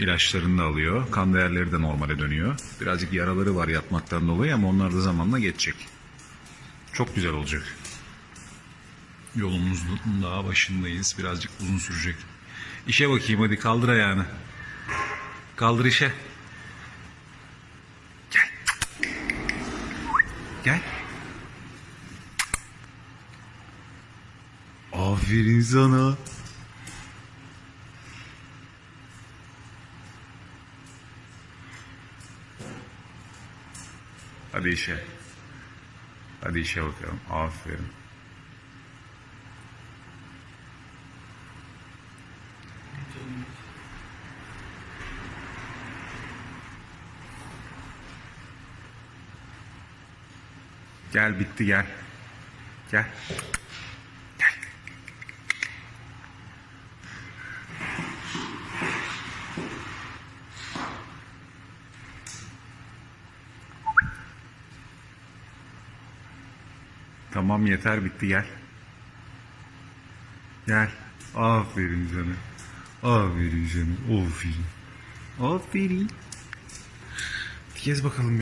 İlaçlarını da alıyor. Kan değerleri de normale dönüyor. Birazcık yaraları var yatmaktan dolayı ama onlar da zamanla geçecek. Çok güzel olacak. Yolumuzun daha başındayız. Birazcık uzun sürecek. İşe bakayım hadi kaldır ayağını. Kaldır işe. Gel. Gel. Aferin sana. Hadi işe. Hadi işe bakalım. Aferin. Gel bitti gel. Gel. Tamam yeter bitti gel. Gel. Aferin sana. Aferin sana. Aferin. Aferin. Gez bakalım.